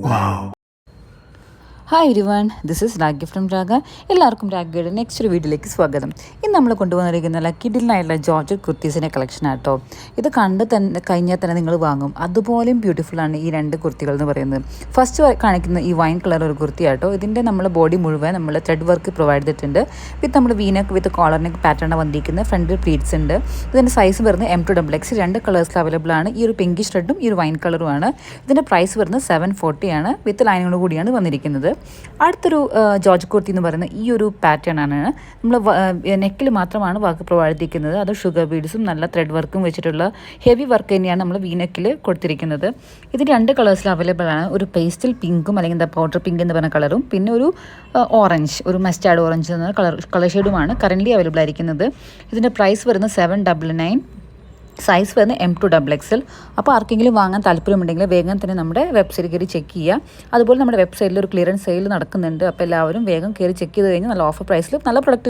Wow. Hi everyone this is Ragya from Raga എല്ലാവർക്കും രാഗയുടെ next ഒരു വീഡിയോയിലേക്ക് സ്വാഗതം. ഇന്ന് നമ്മൾ കൊണ്ടുവന്നിരിക്കുന്ന ലക്കിഡിലായിട്ടുള്ള ജോർജ് കുർത്തീസിന്റെ കളക്ഷൻ ആട്ടോ. ഇത് കണ്ട് തന്നെ കഴിഞ്ഞാൽ തന്നെ നിങ്ങൾ വാങ്ങും. അതുപോലെയും ബ്യൂട്ടിഫുൾ ആണ് ഈ രണ്ട് കുർത്തികൾ എന്ന് പറയുന്നത്. ഫസ്റ്റ് കാണിക്കുന്ന ഈ വൈൻ കളർ ഒരു കുർത്തി ആട്ടോ. ഇതിന്റെ നമ്മൾ ബോഡി മുഴുവൻ നമ്മൾ ത്രെഡ് വർക്ക് പ്രൊവൈഡ് ചെയ്തിട്ടുണ്ട്. വിത്ത് നമ്മൾ വീനക്ക് വിത്ത് കോളറിനൊക്കെ നെക്ക് പാറ്റേൺ വന്നിരിക്കുന്നത്. ഫ്രണ്ട് പ്ലീറ്റ്സ് ഉണ്ട്. ഇതിന്റെ സൈസ് വരുന്നത് എം ടു ഡബിൾ എക്സ് രണ്ട് കളേഴ്സിൽ അവൈലബിൾ ആണ്. ഈ ഒരു പിങ്കിഷ് റെഡും ഈ ഒരു വൈൻ കളറുമാണ് ഇതിന്റെ പ്രൈസ് വരുന്നത് സെവൻ ഫോർട്ടിയാണ് വിത്ത് ലൈനോട് കൂടിയാണ് വന്നിരിക്കുന്നത്. അടുത്തൊരു ജോർജ് കുർത്തി എന്ന് പറയുന്ന ഈ ഒരു പാറ്റേൺ ആണ്. നമ്മൾ നെക്കിൽ മാത്രമാണ് വർക്ക് പ്രൊവൈഡ് ചെയ്തിരിക്കുന്നത് അത് ഷുഗർ ബീഡ്സും നല്ല ത്രെഡ് വർക്കും വെച്ചിട്ടുള്ള ഹെവി വർക്ക് തന്നെയാണ് നമ്മൾ വീനെക്കിൽ കൊടുത്തിരിക്കുന്നത്. ഇത് രണ്ട് കളേഴ്സിൽ അവൈലബിൾ ആണ്. ഒരു പേസ്റ്റൽ പിങ്കും അല്ലെങ്കിൽ എന്താ പൗഡർ പിങ്ക് എന്ന് പറഞ്ഞ കളറും പിന്നെ ഒരു ഓറഞ്ച് ഒരു മസ്റ്റാർഡ് ഓറഞ്ച് എന്ന കളർ കളർ ഷെയ്ഡുമാണ് കറന്റ്ലി അവൈലബിൾ ആയിരിക്കുന്നത്. ഇതിന്റെ പ്രൈസ് വരുന്നത് സെവൻ ഡബിൾ നയൻ സൈസ് വരുന്നത് എം ടു ഡബിൾ എക്സൽ അപ്പോൾ ആർക്കെങ്കിലും വാങ്ങാൻ താല്പര്യമുണ്ടെങ്കിൽ വേഗം തന്നെ നമ്മുടെ വെബ്സൈറ്റ് കയറി ചെക്ക് ചെയ്യുക. അതുപോലെ നമ്മുടെ വെബ്സൈറ്റിൽ ഒരു ക്ലിയറൻസ് സെയിൽ നടക്കുന്നുണ്ട്. അപ്പോൾ എല്ലാവരും വേഗം കയറി ചെക്ക് ചെയ്ത് കഴിഞ്ഞാൽ നല്ല ഓഫർ പ്രൈസിൽ നല്ല പ്രൊഡക്റ്റ്